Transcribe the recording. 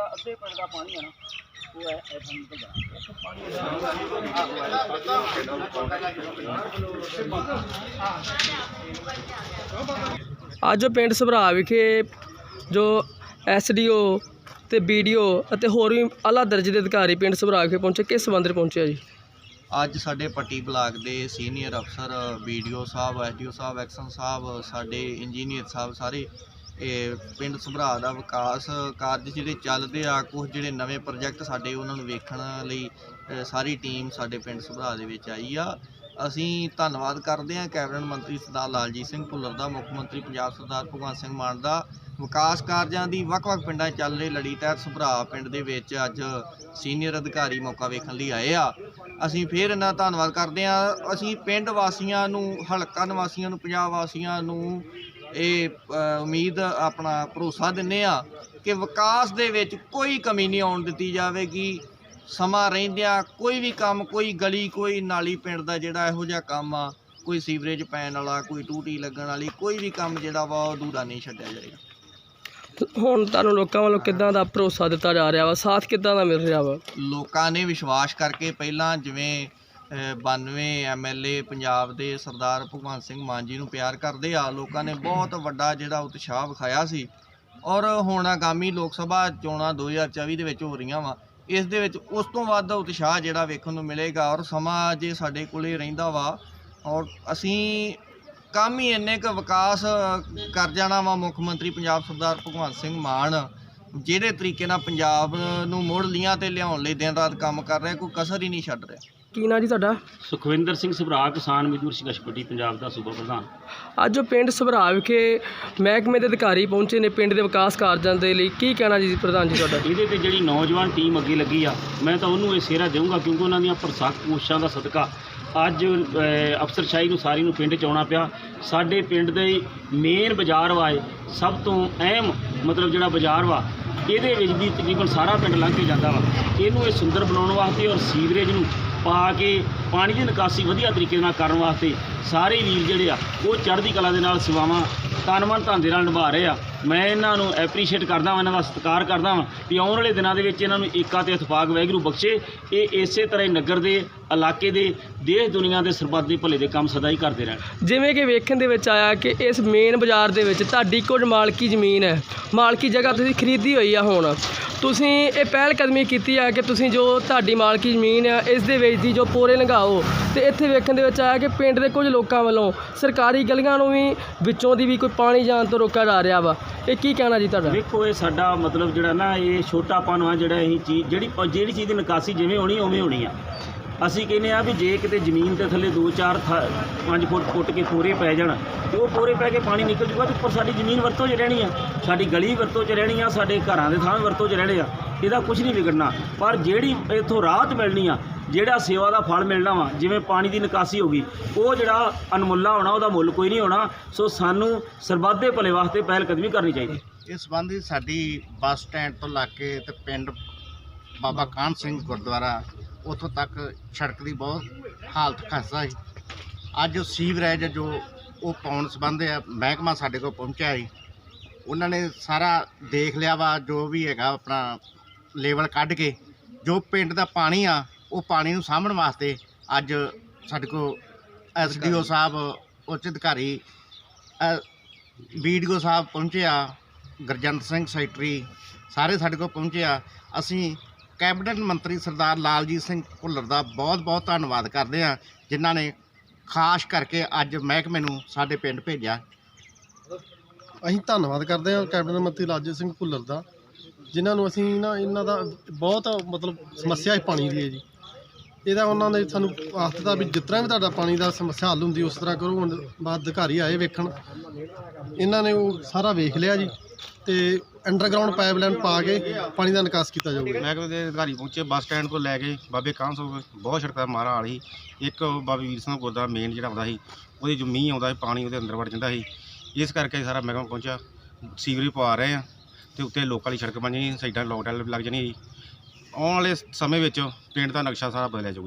ਜਿੱਥੇ ਪਿੰਡ ਦਾ ਪਾਣੀ ਹੈ ਨਾ ਉਹ ਐ ਐ ਪਾਣੀ ਤੇ ਜਾਣਾ ਅੱਜ ਪਿੰਡ ਸਭਰਾ ਵਿਖੇ ਜੋ ਐਸਡੀਓ ਤੇ ਬੀਡੀਓ ਅਤੇ ਹੋਰ ਵੀ ਆਲਾ ਦਰਜੇ ਦੇ ਅਧਿਕਾਰੀ ਪਿੰਡ ਸਭਰਾ ਵਿਖੇ ਪਹੁੰਚੇ ਕਿਸ ਸੰਬੰਧ ਵਿੱਚ ਪਹੁੰਚੇ ਆ ਜੀ? ਅੱਜ ਸਾਡੇ ਪੱਟੀ ਬਲਾਕ ਦੇ ਸੀਨੀਅਰ ਅਫਸਰ ਵੀਡੀਓ ਸਾਹਿਬ ਐਸਡੀਓ ਸਾਹਿਬ ਐਕਸ਼ਨ ਸਾਹਿਬ ਸਾਡੇ ਇੰਜੀਨੀਅਰ ਸਾਹਿਬ ਸਾਰੇ ਇਹ ਪਿੰਡ ਸੰਭਰਾ ਦਾ ਵਿਕਾਸ ਕਾਰਜ ਜਿਹੜੇ ਚੱਲਦੇ ਆ ਕੁਝ ਜਿਹੜੇ ਨਵੇਂ ਪ੍ਰੋਜੈਕਟ ਸਾਡੇ ਉਹਨਾਂ ਨੂੰ ਵੇਖਣ ਲਈ ਸਾਰੀ ਟੀਮ ਸਾਡੇ ਪਿੰਡ ਸੰਭਰਾ ਦੇ ਵਿੱਚ ਆਈ ਆ। ਅਸੀਂ ਧੰਨਵਾਦ ਕਰਦੇ ਹਾਂ ਕੈਬਨਿਟ ਮੰਤਰੀ ਸਰਦਾਰ ਲਾਲਜੀਤ ਸਿੰਘ ਭੁੱਲਰ ਦਾ, ਮੁੱਖ ਮੰਤਰੀ ਪੰਜਾਬ ਸਰਦਾਰ ਭਗਵੰਤ ਸਿੰਘ ਮਾਨ ਦਾ। ਵਿਕਾਸ ਕਾਰਜਾਂ ਦੀ ਵੱਖ-ਵੱਖ ਪਿੰਡਾਂ ਚੱਲ ਰਹੀ ਲੜੀ ਤਹਿਤ ਸਭਰਾ ਪਿੰਡ ਦੇ ਵਿੱਚ ਅੱਜ ਸੀਨੀਅਰ ਅਧਿਕਾਰੀ ਮੌਕਾ ਵੇਖਣ ਲਈ ਆਏ ਆ। ਅਸੀਂ ਫੇਰ ਇਹਨਾਂ ਦਾ ਧੰਨਵਾਦ ਕਰਦੇ ਹਾਂ ਅਸੀਂ ਪਿੰਡ ਵਾਸੀਆਂ ਨੂੰ, ਹਲਕਾ ਨਿਵਾਸੀਆਂ ਨੂੰ, ਪੰਜਾਬ ਵਾਸੀਆਂ ਨੂੰ ਇਹ ਉਮੀਦ ਆਪਣਾ ਭਰੋਸਾ ਦਿੰਨੇ ਆ ਕਿ ਵਿਕਾਸ ਦੇ ਵਿੱਚ ਕੋਈ ਕਮੀ ਨਹੀਂ ਆਉਣ ਦਿੱਤੀ ਜਾਵੇਗੀ। ਸਮਾਂ ਰਹਿੰਦਿਆਂ ਕੋਈ ਵੀ ਕੰਮ ਕੋਈ ਗਲੀ ਕੋਈ ਨਾਲੀ ਪਿੰਡ ਦਾ ਜਿਹੜਾ ਇਹੋ ਜਿਹਾ ਕੰਮ ਆ ਕੋਈ ਸੀਵਰੇਜ ਪੈਣ ਵਾਲਾ ਕੋਈ ਟੂਟੀ ਲੱਗਣ ਵਾਲੀ ਕੋਈ ਵੀ ਕੰਮ ਜਿਹੜਾ ਵਾ ਉਹ ਅਧੂਰਾ ਨਹੀਂ ਛੱਡਿਆ ਜਾਏਗਾ। ਹੁਣ ਤੁਹਾਨੂੰ ਲੋਕਾਂ ਵੱਲੋਂ ਕਿੱਦਾਂ ਦਾ ਭਰੋਸਾ ਦਿੱਤਾ ਜਾ ਰਿਹਾ ਵਾ? ਸਾਥ ਕਿੱਦਾਂ ਦਾ ਮਿਲ ਰਿਹਾ ਵਾ? ਲੋਕਾਂ ਨੇ ਵਿਸ਼ਵਾਸ ਕਰਕੇ ਪਹਿਲਾਂ ਜਿਵੇਂ 92 ਐਮਐਲਏ ਪੰਜਾਬ ਦੇ ਸਰਦਾਰ ਭਗਵੰਤ ਸਿੰਘ ਮਾਨ ਜੀ ਨੂੰ ਪਿਆਰ ਕਰਦੇ ਆ। ਲੋਕਾਂ ਨੇ ਬਹੁਤ ਵੱਡਾ ਜਿਹੜਾ ਉਤਸ਼ਾਹ ਵਿਖਾਇਆ ਸੀ। ਔਰ ਹੁਣ ਆਗਾਮੀ ਲੋਕ ਸਭਾ ਚੋਣਾਂ 2024 ਦੇ ਵਿੱਚ ਹੋ ਰਹੀਆਂ ਵਾ। ਇਸ ਦੇ ਵਿੱਚ ਉਸ ਤੋਂ ਵੱਧ ਉਤਸ਼ਾਹ ਜਿਹੜਾ ਵੇਖਣ ਨੂੰ ਮਿਲੇਗਾ ਔਰ ਸਮਾਂ ਜੇ ਸਾਡੇ ਕੋਲੇ ਰਹਿੰਦਾ ਵਾ ਔਰ ਅਸੀਂ ਕੰਮ ਹੀ ਇੰਨੇ ਕੁ ਵਿਕਾਸ ਕਰ ਜਾਣਾ ਵਾ ਮੁੱਖ ਮੰਤਰੀ ਪੰਜਾਬ ਸਰਦਾਰ ਭਗਵੰਤ ਸਿੰਘ ਮਾਨ, ਜਿਹੜੇ ਤਰੀਕੇ ਨਾਲ ਪੰਜਾਬ ਨੂੰ ਮੁੜ ਲੀਆਂ ਤੇ ਲਿਆਉਣ ਲਈ ਦਿਨ ਰਾਤ ਕੰਮ ਕਰ ਰਿਹਾ, ਕੋਈ ਕਸਰ ਹੀ ਨਹੀਂ ਛੱਡ ਰਿਹਾ। ਕੀ ਨਾਂ ਜੀ ਤੁਹਾਡਾ? ਸੁਖਵਿੰਦਰ ਸਿੰਘ ਸਭਰਾ ਕਿਸਾਨ ਮਜ਼ਦੂਰ ਸੰਘਰਸ਼ ਕਮੇਟੀ ਪੰਜਾਬ ਦਾ ਸੂਬਾ ਪ੍ਰਧਾਨ। ਅੱਜ ਜੋ ਪਿੰਡ ਸਭਰਾ ਵਿਖੇ ਮਹਿਕਮੇ ਦੇ ਅਧਿਕਾਰੀ ਪਹੁੰਚੇ ਨੇ ਪਿੰਡ ਦੇ ਵਿਕਾਸ ਕਾਰਜਾਂ ਦੇ ਲਈ। ਕੀ ਕਹਿਣਾ ਜੀ ਪ੍ਰਧਾਨ ਜੀ ਤੁਹਾਡਾ? ਇਹਦੇ ਤੇ ਜਿਹੜੀ ਨੌਜਵਾਨ ਟੀਮ ਅੱਗੇ ਲੱਗੀ ਆ ਮੈਂ ਤਾਂ ਉਹਨੂੰ ਇਹ ਸਿਹਰਾ ਦੇਵਾਂਗਾ ਕਿਉਂਕਿ ਉਹਨਾਂ ਦੀਆਂ ਪ੍ਰਸਾਕ ਕੋਸ਼ਿਸ਼ਾਂ ਦਾ ਸਦਕਾ ਅੱਜ ਅਫਸਰਸ਼ਾਹੀ ਨੂੰ ਸਾਰੀ ਨੂੰ ਪਿੰਡ ਚ ਆਉਣਾ ਪਿਆ। ਸਾਡੇ ਪਿੰਡ ਦੇ ਮੇਨ ਬਾਜ਼ਾਰ ਵਾਏ ਸਭ ਤੋਂ ਅਹਿਮ ਮਤਲਬ ਜਿਹੜਾ ਬਾਜ਼ਾਰ ਵਾ ਇਹਦੇ ਵਿੱਚ ਦੀ ਤਕਰੀਬਨ ਸਾਰਾ ਪਿੰਡ ਲੰਘ ਕੇ ਜਾਂਦਾ ਵਾ। ਇਹਨੂੰ ਇਹ ਸੁੰਦਰ ਬਣਾਉਣ ਵਾਸਤੇ ਔਰ ਸੀਵਰੇਜ ਨੂੰ ਪਾ ਕੇ ਪਾਣੀ ਦੀ ਨਿਕਾਸੀ ਵਧੀਆ ਤਰੀਕੇ ਨਾਲ ਕਰਨ ਵਾਸਤੇ ਸਾਰੇ ਵੀਰ ਜਿਹੜੇ ਆ, ਉਹ ਚੜ੍ਹਦੀ ਕਲਾ ਦੇ ਨਾਲ ਸੇਵਾਵਾਂ ਤਨ ਮਨ ਧਨ ਦੇ ਨਾਲ ਨਿਭਾ ਰਹੇ ਆ। ਮੈਂ ਇਹਨਾਂ ਨੂੰ ਐਪਰੀਸ਼ੀਏਟ ਕਰਦਾ ਹਾਂ ਇਹਨਾਂ ਦਾ ਸਤਿਕਾਰ ਕਰਦਾ ਹਾਂ ਵੀ ਆਉਣ ਵਾਲੇ ਦਿਨਾਂ ਦੇ ਵਿੱਚ ਇਹਨਾਂ ਨੂੰ ਏਕਾ ਤੇ ਇਤਫਾਕ ਵਾਹਿਗੁਰੂ ਬਖਸ਼ੇ। ਇਹ ਇਸੇ ਤਰ੍ਹਾਂ ਹੀ ਨਗਰ ਦੇ, ਇਲਾਕੇ ਦੇ, ਦੇਸ਼ ਦੁਨੀਆ ਦੇ ਸਰਬੱਤ ਦੇ ਭਲੇ ਦੇ ਕੰਮ ਸਦਾ ਹੀ ਕਰਦੇ ਰਹਿਣ। ਜਿਵੇਂ ਕਿ ਵੇਖਣ ਦੇ ਵਿੱਚ ਆਇਆ ਕਿ ਇਸ ਮੇਨ ਬਾਜ਼ਾਰ ਦੇ ਵਿੱਚ ਤੁਹਾਡੀ ਕੁਝ ਮਾਲਕੀ ਜ਼ਮੀਨ ਹੈ। ਮਾਲਕੀ ਜਗ੍ਹਾ ਤੁਸੀਂ ਖਰੀਦੀ ਹੋਈ ਆ ਹੁਣ। ਤੁਸੀਂ ਇਹ ਪਹਿਲ ਕਦਮੀ ਕੀਤੀ ਆ ਕਿ ਤੁਸੀਂ ਜੋ ਤੁਹਾਡੀ ਮਾਲਕੀ ਜ਼ਮੀਨ ਆ, ਇਸ ਦੇ ਵਿੱਚ ਦੀ ਜੋ ਪੂਰੇ ਪੋਰੇ ਲੰਘਾਓ ਤੇ ਇੱਥੇ ਵੇਖਣ ਦੇ ਵਿੱਚ ਆਇਆ ਕਿ ਪਿੰਡ ਦੇ ਕੁਝ ਲੋਕਾਂ ਵੱਲੋਂ ਸਰਕਾਰੀ ਗਲੀਆਂ ਨੂੰ ਵੀ ਵਿੱਚੋਂ ਦੀ ਵੀ ਕੋਈ ਪਾਣੀ ਜਾਣ ਤੋਂ ਰੋਕਿਆ ਜਾ ਰਿਹਾ ਵਾ। ਇਹ ਕੀ ਕਹਿਣਾ ਜੀ ਤੁਹਾਡਾ? ਵੇਖੋ ਇਹ ਸਾਡਾ ਮਤਲਬ ਜਿਹੜਾ ਨਾ, ਇਹ ਛੋਟਾਪਨ ਆ ਜਿਹੜਾ ਇਹ ਚੀਜ਼, ਜਿਹੜੀ ਜਿਹੜੀ ਚੀਜ਼ ਦੀ ਨਿਕਾਸੀ ਜਿਵੇਂ ਹੋਣੀ, ਉਵੇਂ ਹੋਣੀ ਆ। ਅਸੀਂ ਕਹਿੰਦੇ ਆ ਵੀ ਜੇ ਕਿਤੇ ਜ਼ਮੀਨ ਦੇ ਥੱਲੇ 2-4 5 ਫੁੱਟ ਫੁੱਟ ਕੇ ਪੂਰੇ ਪੈ ਜਾਣ, ਤੇ ਉਹ ਪੂਰੇ ਪੈ ਕੇ ਪਾਣੀ ਨਿਕਲ ਜੂਗਾ ਤੇ ਉੱਪਰ ਸਾਡੀ ਜ਼ਮੀਨ ਵਰਤੋਂ 'ਚ ਰਹਿਣੀ ਆ। ਸਾਡੀ ਗਲੀ ਵਰਤੋਂ 'ਚ ਰਹਿਣੀ ਆ, ਸਾਡੇ ਘਰਾਂ ਦੇ ਥਾਂ ਵਰਤੋਂ 'ਚ ਰਹਿਣੇ ਆ। ਇਹਦਾ ਕੁਝ ਨਹੀਂ ਵਿਗੜਨਾ। ਪਰ ਜਿਹੜੀ ਇੱਥੋਂ ਰਾਹਤ ਮਿਲਣੀ ਆ ਜਿਹੜਾ ਸੇਵਾ ਦਾ ਫਲ ਮਿਲਣਾ ਵਾ, ਜਿਵੇਂ ਪਾਣੀ ਦੀ ਨਿਕਾਸੀ ਹੋ ਗਈ, ਉਹ ਜਿਹੜਾ ਅਨਮੁੱਲਾ ਹੋਣਾ, ਉਹਦਾ ਮੁੱਲ ਕੋਈ ਨਹੀਂ ਹੋਣਾ, ਸੋ ਸਾਨੂੰ ਸਰਬੱਤ ਦੇ ਭਲੇ ਵਾਸਤੇ ਪਹਿਲ ਕਦਮੀ ਕਰਨੀ ਚਾਹੀਦੀ। ਇਸ ਸੰਬੰਧੀ ਸਾਡੀ ਬੱਸ ਸਟੈਂਡ ਤੋਂ ਲਾ ਕੇ ਤੇ ਪਿੰਡ ਬਾਬਾ ਕਾਹਨ ਸਿੰਘ ਗੁਰਦੁਆਰਾ, ਉੱਥੋਂ ਤੱਕ ਸੜਕ ਦੀ ਬਹੁਤ ਹਾਲਤ ਖਸਤਾ ਸੀ। ਅੱਜ ਸੀਵਰੇਜ ਜੋ ਉਹ ਪਾਉਣ ਸੰਬੰਧ ਆ, ਮਹਿਕਮਾ ਸਾਡੇ ਕੋਲ ਪਹੁੰਚਿਆ ਸੀ। ਉਹਨਾਂ ਨੇ ਸਾਰਾ ਦੇਖ ਲਿਆ ਵਾ, ਜੋ ਵੀ ਹੈਗਾ ਆਪਣਾ ਲੈਵਲ ਕੱਢ ਕੇ, ਜੋ ਪਿੰਡ ਦਾ ਪਾਣੀ ਆ ਉਹ ਪਾਣੀ ਨੂੰ ਸਾਂਭਣ ਵਾਸਤੇ ਅੱਜ ਸਾਡੇ ਕੋਲ ਐਸਡੀਓ ਸਾਹਿਬ ਉੱਚ ਅਧਿਕਾਰੀ ਵੀਡੀਓ ਸਾਹਿਬ ਪਹੁੰਚੇ ਆ ਗੁਰਜੰਟ ਸਿੰਘ ਸੈਕਟਰੀ ਸਾਰੇ ਸਾਡੇ ਕੋਲ ਪਹੁੰਚੇ ਆ। ਅਸੀਂ ਕੈਬਨਿਟ ਮੰਤਰੀ ਸਰਦਾਰ ਲਾਲਜੀਤ ਸਿੰਘ ਭੁੱਲਰ ਦਾ ਬਹੁਤ ਬਹੁਤ ਧੰਨਵਾਦ ਕਰਦੇ ਆ ਜਿਨ੍ਹਾਂ ਨੇ ਖਾਸ ਕਰਕੇ ਅੱਜ ਮਹਿਕਮੇ ਨੂੰ ਸਾਡੇ ਪਿੰਡ ਭੇਜਿਆ। ਅਸੀਂ ਧੰਨਵਾਦ ਕਰਦੇ ਹਾਂ ਕੈਬਨਿਟ ਮੰਤਰੀ ਰਾਜੇ ਸਿੰਘ ਭੁੱਲਰ ਦਾ ਜਿਨ੍ਹਾਂ ਨੂੰ ਅਸੀਂ ਨਾ ਇਹਨਾਂ ਦਾ ਬਹੁਤ ਮਤਲਬ ਸਮੱਸਿਆ ਹੈ ਪਾਣੀ ਦੀ ਹੈ ਜੀ। ਇਹਦਾ ਉਹਨਾਂ ਨੇ ਸਾਨੂੰ ਆਸ ਦਿੱਤਾ ਵੀ ਜਿਸ ਤਰ੍ਹਾਂ ਵੀ ਤੁਹਾਡਾ ਪਾਣੀ ਦਾ ਸਮੱਸਿਆ ਹੱਲ ਹੁੰਦੀ, ਉਸ ਤਰ੍ਹਾਂ ਕਰੋ, ਹੁਣ ਬਾਅਦ ਅਧਿਕਾਰੀ ਆਏ ਵੇਖਣ। ਇਹਨਾਂ ਨੇ ਉਹ ਸਾਰਾ ਵੇਖ ਲਿਆ ਜੀ ਤੇ ਅੰਡਰਗਰਾਉਂਡ ਪਾਈਪਲਾਈਨ ਪਾ ਕੇ ਪਾਣੀ ਦਾ ਨਿਕਾਸ ਕੀਤਾ ਜਾਊਗਾ। ਮਹਿਕਮੇ ਦੇ ਅਧਿਕਾਰੀ ਪਹੁੰਚੇ, ਬੱਸ ਸਟੈਂਡ ਤੋਂ ਲੈ ਕੇ ਬਾਬੇ ਕਾਹਨ ਬਹੁਤ ਸੜਕਾਂ ਮਾਰਾ ਵਾਲੀ ਇੱਕ ਬਾਬੇ ਵੀਰ ਸਿੰਘ ਗੁਰਦਾ ਮੇਨ ਜਿਹੜਾ ਆਉਂਦਾ ਸੀ, ਉਹਦੇ ਜੋ ਮੀਂਹ ਆਉਂਦਾ ਸੀ, ਪਾਣੀ ਉਹਦੇ ਅੰਦਰ ਵੜ ਜਾਂਦਾ ਸੀ। ਇਸ ਕਰਕੇ ਸਾਰਾ ਮਹਿਕਮਾ ਪਹੁੰਚਿਆ। ਸੀਵਰੇਜ ਪਵਾ ਰਹੇ ਆ ਤੇ ਉੱਤੇ ਲੋਕਾਂ ਵਾਲੀ ਸੜਕ ਬਣ ਜਾਣੀ, ਸਾਈਡਾਂ ਲੋਕਡਾਊਨ ਲੱਗ ਜਾਣੀ ਜੀ। ਆਉਣ ਵਾਲੇ ਸਮੇਂ ਵਿੱਚ ਪਿੰਡ ਦਾ ਨਕਸ਼ਾ ਸਾਰਾ ਬਦਲਿਆ ਜਾਊਗੀ